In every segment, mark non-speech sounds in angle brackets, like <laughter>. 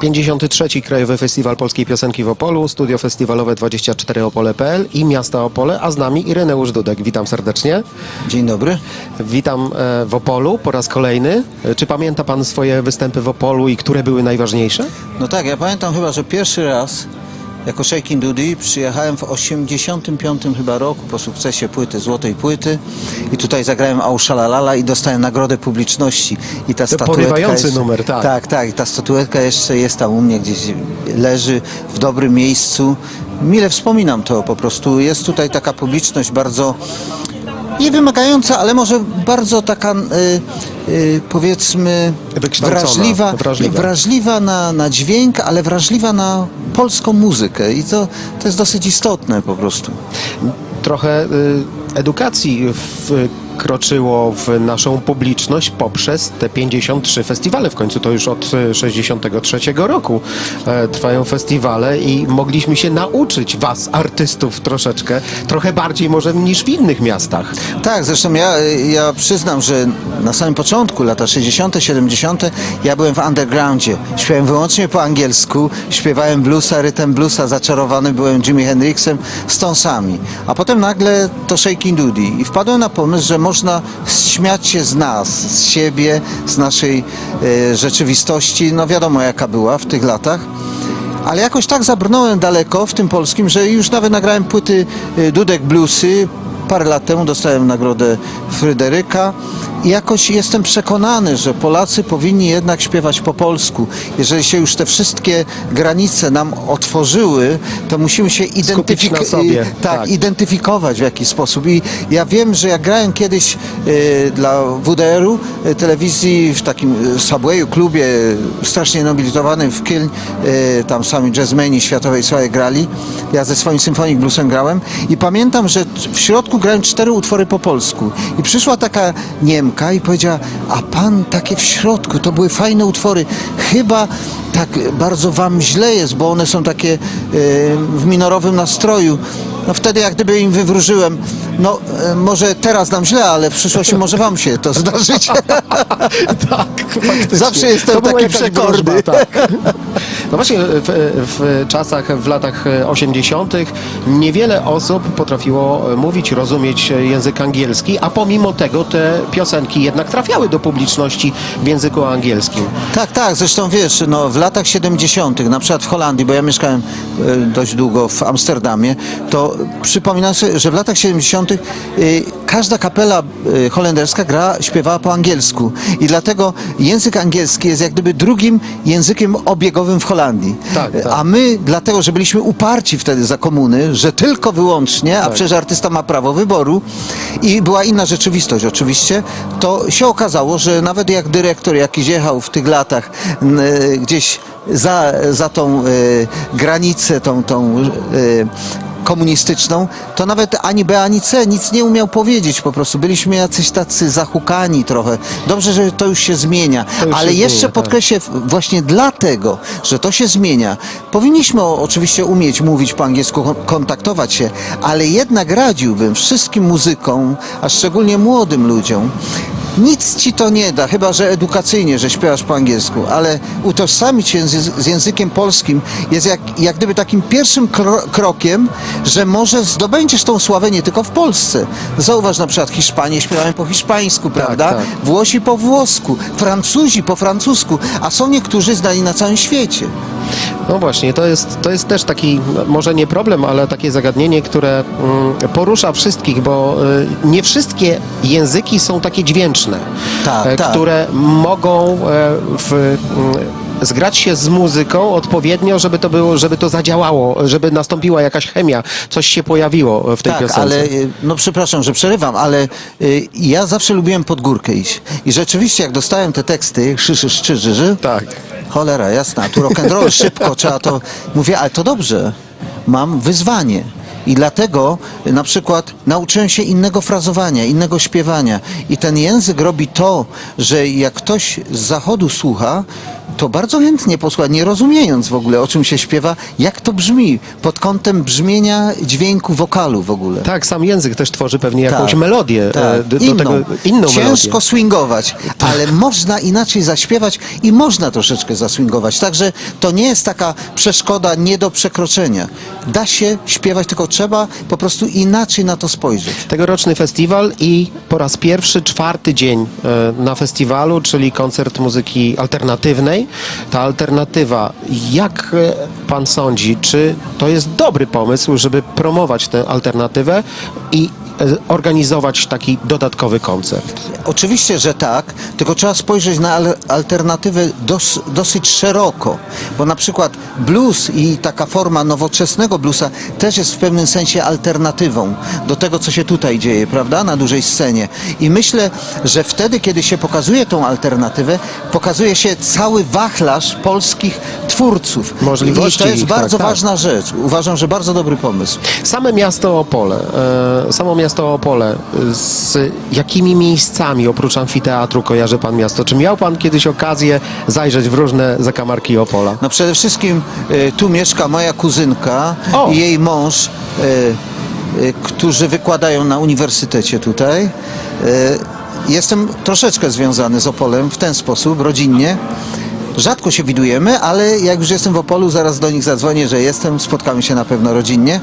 53. Krajowy Festiwal Polskiej Piosenki w Opolu, studio festiwalowe 24 Opole.pl i miasta Opole, a z nami Ireneusz Dudek. Witam serdecznie. Dzień dobry. Witam e, w Opolu po raz kolejny. E, Czy pamięta Pan swoje występy w Opolu i które były najważniejsze? No tak, ja pamiętam chyba, że pierwszy raz jako Shaking Dudy przyjechałem w 85 chyba roku po sukcesie płyty, złotej płyty i tutaj zagrałem Auszalalala i dostałem nagrodę publiczności. I ta statuetka numer, tak. Tak, tak. I ta statuetka jeszcze jest tam u mnie gdzieś leży w dobrym miejscu. Mile wspominam to po prostu. Jest tutaj taka publiczność bardzo nie wymagająca, ale może bardzo taka y, powiedzmy Wykształcona, wrażliwa, wrażliwa. wrażliwa na, na dźwięk, ale wrażliwa na polską muzykę i to, to jest dosyć istotne po prostu. Trochę y, edukacji wkroczyło w naszą publiczność poprzez te 53 festiwale. W końcu to już od y, 63 roku e, trwają festiwale i mogliśmy się nauczyć was, artystów, troszeczkę, trochę bardziej może niż w innych miastach. Tak, zresztą ja, ja przyznam, że na samym początku, lata 60., 70., ja byłem w undergroundzie. Śpiewałem wyłącznie po angielsku, śpiewałem bluesa, rytm bluesa, zaczarowany byłem Jimi Hendrixem, Stonesami. A potem nagle to Shaking Dudy i wpadłem na pomysł, że można śmiać się z nas, z siebie, z naszej e, rzeczywistości. No wiadomo jaka była w tych latach. Ale jakoś tak zabrnąłem daleko w tym polskim, że już nawet nagrałem płyty y, Dudek Bluesy. Parę lat temu dostałem nagrodę Fryderyka jakoś jestem przekonany, że Polacy powinni jednak śpiewać po polsku. Jeżeli się już te wszystkie granice nam otworzyły, to musimy się sobie, Tak, tak. identyfikować w jakiś sposób. I ja wiem, że jak grałem kiedyś y, dla WDR-u y, telewizji w takim y, Subwayu, klubie y, strasznie nobilitowanym w Kielń, y, tam sami jazzmeni światowej sławy grali. Ja ze swoim symfonik bluesem grałem i pamiętam, że w środku grałem cztery utwory po polsku. I przyszła taka Niemka i powiedziała, a pan takie w środku, to były fajne utwory. Chyba tak bardzo wam źle jest, bo one są takie y, w minorowym nastroju. No wtedy jak gdyby im wywróżyłem, no e, może teraz nam źle, ale w przyszłości <laughs> może wam się to zdarzyć. <laughs> tak, faktycznie. Zawsze jestem To była taki jakaś przekorny. wróżba, tak. <laughs> No właśnie w, w czasach, w latach 80. niewiele osób potrafiło mówić, rozumieć język angielski, a pomimo tego te piosenki jednak trafiały do publiczności w języku angielskim. Tak, tak, zresztą wiesz, no, w latach 70., na przykład w Holandii, bo ja mieszkałem e, dość długo w Amsterdamie, to przypominam sobie, że w latach 70. e, każda kapela e, holenderska gra, śpiewała po angielsku i dlatego język angielski jest jak gdyby drugim językiem obiegowym w Holandii. Tak, tak. A my, dlatego, że byliśmy uparci wtedy za komuny, że tylko wyłącznie, a przecież artysta ma prawo wyboru i była inna rzeczywistość oczywiście, to się okazało, że nawet jak dyrektor jakiś jechał w tych latach e, gdzieś za, za tą granicę, tą, tą komunistyczną, to nawet ani B, ani C nic nie umiał powiedzieć po prostu. Byliśmy jacyś tacy zahukani trochę. Dobrze, że to już się zmienia. Już Ale się jeszcze zmienia, tak. podkreślę, właśnie dlatego, że to się zmienia, powinniśmy oczywiście umieć mówić po angielsku, kon- kontaktować się, ale jednak radziłbym wszystkim muzykom, a szczególnie młodym ludziom, nic ci to nie da, chyba że edukacyjnie, że śpiewasz po angielsku, ale utożsamić się z, z językiem polskim jest jak, jak gdyby takim pierwszym kro, krokiem, że może zdobędziesz tą sławę nie tylko w Polsce. Zauważ na przykład Hiszpanie śpiewają po hiszpańsku, prawda? tak. Włosi po włosku, Francuzi po francusku, a są niektórzy znani na całym świecie. No właśnie, to jest, to jest też taki, może nie problem, ale takie zagadnienie, które mm, porusza wszystkich, bo y, nie wszystkie języki są takie dźwięczne, Tak, e, tak. które mogą e, w, mm, zgrać się z muzyką odpowiednio, żeby to było, żeby to zadziałało, żeby nastąpiła jakaś chemia, coś się pojawiło w tej tak, piosence. ale y, no przepraszam, że przerywam, ale y, ja zawsze lubiłem pod górkę iść. I rzeczywiście jak dostałem te teksty, szyszy, szczyży, ży, Tak. cholera, jasna, tu rock'n'roll szybko, <laughs> trzeba to... Mówię, ale to dobrze, mam wyzwanie. I dlatego y, na przykład nauczyłem się innego frazowania, innego śpiewania. I ten język robi to, że jak ktoś z zachodu słucha, to bardzo chętnie posłucha, nie rozumiejąc w ogóle o czym się śpiewa, jak to brzmi, pod kątem brzmienia dźwięku wokalu w ogóle. Tak, sam język też tworzy pewnie jakąś Tak, melodię. e, Tak, do, inną. tego, inną Ciężko melodię. Tak. swingować, ale można inaczej zaśpiewać i można troszeczkę zaswingować. Także to nie jest taka przeszkoda nie do przekroczenia. Da się śpiewać, tylko trzeba po prostu inaczej na to spojrzeć. Tegoroczny festiwal i po raz pierwszy, czwarty dzień e, na festiwalu, czyli koncert muzyki alternatywnej. Ta alternatywa, jak e, pan sądzi, czy to jest dobry pomysł, żeby promować tę alternatywę i organizować taki dodatkowy koncert? Oczywiście, że tak, tylko trzeba spojrzeć na al- alternatywę dos, dosyć szeroko, bo na przykład blues i taka forma nowoczesnego bluesa też jest w pewnym sensie alternatywą do tego, co się tutaj dzieje, prawda, na dużej scenie. I myślę, że wtedy, kiedy się pokazuje tą alternatywę, pokazuje się cały wachlarz polskich twórców. Możliwości I to jest ich, bardzo tak, tak. ważna rzecz. Uważam, że bardzo dobry pomysł. Same miasto Opole, e, samo miasto Opole, e, z jakimi miejscami oprócz amfiteatru kojarzy pan miasto? Czy miał pan kiedyś okazję zajrzeć w różne zakamarki Opola? No przede wszystkim e, tu mieszka moja kuzynka O! i jej mąż, e, e, którzy wykładają na uniwersytecie tutaj. Jestem troszeczkę związany z Opolem w ten sposób, rodzinnie. Rzadko się widujemy, ale jak już jestem w Opolu, zaraz do nich zadzwonię, że jestem, spotkamy się na pewno rodzinnie.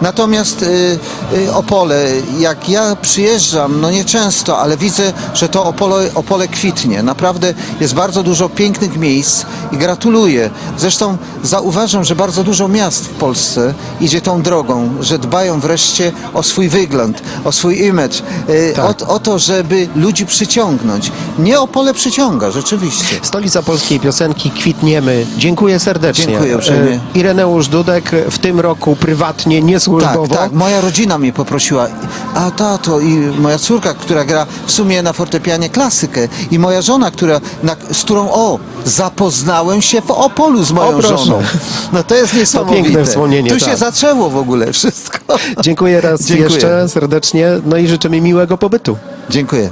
Natomiast y, y, Opole, jak ja przyjeżdżam, no nie często, ale widzę, że to Opole, Opole kwitnie. Naprawdę jest bardzo dużo pięknych miejsc i gratuluję. Zresztą zauważam, że bardzo dużo miast w Polsce idzie tą drogą, że dbają wreszcie o swój wygląd, o swój image, y, Tak. o, o to, żeby ludzi przyciągnąć. Nie Opole przyciąga, rzeczywiście. Stolica polskiej piosenki, kwitniemy. Dziękuję serdecznie. Dziękuję uprzejmie. E, Ireneusz Dudek w tym roku prywatnie, nie służbowo. Tak, tak. Moja rodzina mnie poprosiła. A tato i moja córka, która gra w sumie na fortepianie klasykę i moja żona, która, na, z którą o, zapoznałem się w Opolu z moją O, proszę. żoną. No to jest niesamowite. piękne wspomnienie, Tu się tak. zaczęło w ogóle wszystko. Dziękuję raz <laughs> Dziękuję. jeszcze serdecznie, no i życzymy miłego pobytu. Dziękuję.